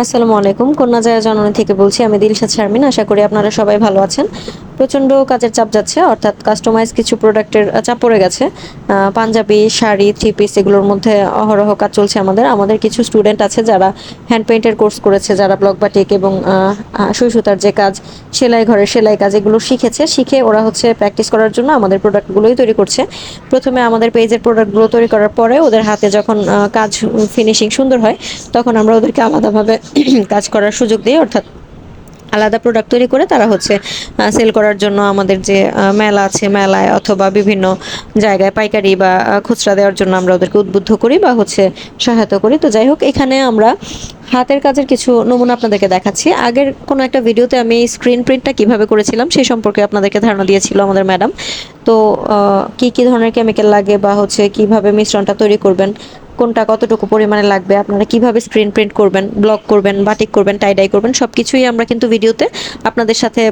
আসসালামু আলাইকুম। কন্যা জয়া জননী থেকে বলছি, আমি দিলশাদ শারমিন। আশা করি আপনারা সবাই ভালো আছেন। প্রচণ্ড কাজের চাপ যাচ্ছে, অর্থাৎ কাস্টমাইজ কিছু প্রোডাক্টের চাপ পড়ে গেছে। পাঞ্জাবি, শাড়ি থ্রি পিস এগুলোর মধ্যে অহরহ কাজ চলছে আমাদের। আমাদের কিছু স্টুডেন্ট আছে যারা হ্যান্ড পেইন্টের কোর্স করেছে, যারা ব্লক বাটিক এবং সুতার যে কাজ, সেলাই ঘরের সেলাই কাজ এগুলো শিখেছে। শিখে ওরা হচ্ছে প্র্যাকটিস করার জন্য আমাদের প্রোডাক্টগুলোই তৈরি করছে। প্রথমে আমাদের পেজের প্রোডাক্টগুলো তৈরি করার পরে ওদের হাতে যখন কাজ ফিনিশিং সুন্দর হয়, তখন আমরা ওদেরকে আলাদাভাবে কাজ করার সুযোগ দিই, অর্থাৎ আলাদা প্রোডাক্ট তৈরি করে তারা হচ্ছে সেল করার জন্য আমাদের যে মেলা আছে, মেলায় অথবা বিভিন্ন জায়গায় পাইকারি বা খুচরা দেওয়ার জন্য আমরা ওদেরকে উদ্বুদ্ধ করি বা হচ্ছে সহায়তা করি। তো যাই হোক, এখানে আমরা হাতের কাজের কিছু নমুনা আপনাদেরকে দেখাচ্ছি। আগের কোনো একটা ভিডিওতে আমি স্ক্রিন প্রিন্টটা কীভাবে করেছিলাম সেই সম্পর্কে আপনাদেরকে ধারণা দিয়েছিল আমাদের ম্যাডাম তো কি কি ধরনের কেমিক্যাল লাগে বা হচ্ছে কীভাবে মিশ্রণটা তৈরি করবেন কোনটা কতটুকু পরিমাণে লাগবে, আপনারা কীভাবে স্ক্রিন প্রিন্ট করবেন ব্লক করবেন বাটিক করবেন টাইডাই করবেন সব কিছুই আমরা কিন্তু ভিডিওতে আপনাদের সাথে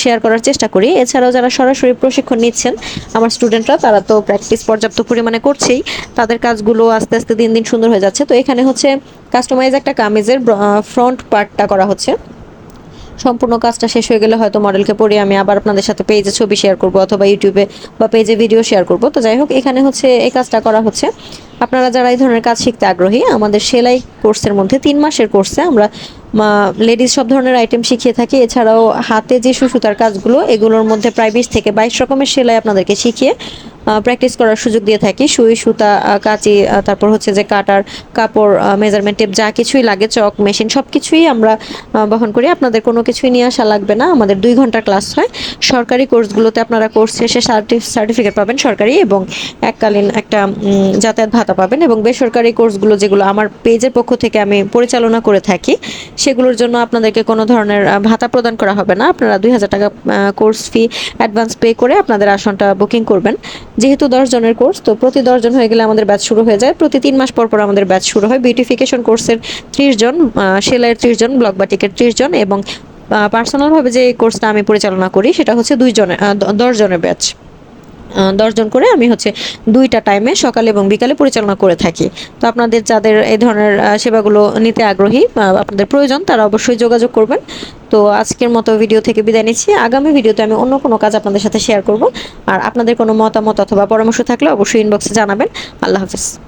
শেয়ার করার চেষ্টা করি। এছাড়াও যারা সরাসরি প্রশিক্ষণ নিচ্ছেন, আমার স্টুডেন্টরা তারা তো প্র্যাকটিস পর্যাপ্ত পরিমাণে করছেই, তাদের কাজগুলো আস্তে আস্তে দিন দিন সুন্দর হয়ে যাচ্ছে। তো এখানে হচ্ছে কাস্টমাইজ একটা কামিজের ফ্রন্ট পার্টটা করা হচ্ছে। সম্পূর্ণ কাজটা শেষ হয়ে গেলে হয়তো মডেলকে পড়িয়ে আমি আবার আপনাদের সাথে পেজে ছবি শেয়ার করব, অথবা ইউটিউবে বা পেজে ভিডিও শেয়ার করব। তো যাই হোক, এখানে হচ্ছে এই কাজটা করা হচ্ছে। আপনারা যারা এই ধরনের কাজ শিখতে আগ্রহী, আমাদের সেলাই কোর্সের মধ্যে তিন মাসের কোর্সে আমরা লেডিস সব ধরনের আইটেম শিখিয়ে থাকি। এছাড়াও হাতে যে সুসুতার কাজগুলো, এগুলোর মধ্যে প্রায় বিশ থেকে বাইশ রকমের সেলাই আপনাদেরকে শিখিয়ে প্র্যাকটিস করার সুযোগ দিয়ে থাকি। সুই, সুতা কাঁচি তারপর হচ্ছে যে কাটার, কাপড় মেজারমেন্ট টেপ যা কিছুই লাগে, চক মেশিন সব কিছুই আমরা বহন করি। আপনাদের কোনো কিছুই নিয়ে আসা লাগবে না। আমাদের দুই ঘণ্টা ক্লাস হয়। সরকারি কোর্সগুলোতে আপনারা কোর্স শেষে সার্টিফিকেট পাবেন সরকারি এবং এককালীন একটা যাতায়াত ভাতা পাবেন এবং বেসরকারি কোর্সগুলো যেগুলো আমার পেজের পক্ষ থেকে আমি পরিচালনা করে থাকি, সেগুলোর জন্য আপনাদেরকে কোনো ধরনের ভাতা প্রদান করা হবে না। আপনারা দুই হাজার টাকা কোর্স ফি অ্যাডভান্স পে করে আপনাদের আসনটা বুকিং করবেন। যেহেতু দশ জনের কোর্স তো প্রতি দশজন হয়ে গেলে আমাদের ব্যাচ শুরু হয়ে যায়। প্রতি তিন মাস পর পর আমাদের ব্যাচ শুরু হয়। বিউটিফিকেশন কোর্সের ত্রিশ জন সেলাইয়ের ত্রিশ জন ব্লক বাটিকের ত্রিশ জন এবং পার্সোনালভাবে যে কোর্সটা আমি পরিচালনা করি, সেটা হচ্ছে দুই জনের দশ জনের ব্যাচ দশজন করে আমি হচ্ছে দুইটা টাইমে সকালে এবং বিকালে পরিচালনা করে থাকি। তো আপনাদের যাদের এই ধরনের সেবাগুলো নিতে আগ্রহী আপনাদের প্রয়োজন, তারা অবশ্যই যোগাযোগ করবেন। তো আজকের মতো ভিডিও থেকে বিদায় নিচ্ছি। আগামী ভিডিওতে আমি অন্য কোনো কাজ আপনাদের সাথে শেয়ার করব। আর আপনাদের কোনো মতামত অথবা পরামর্শ থাকলে অবশ্যই ইনবক্সে জানাবেন। আল্লাহ হাফিজ।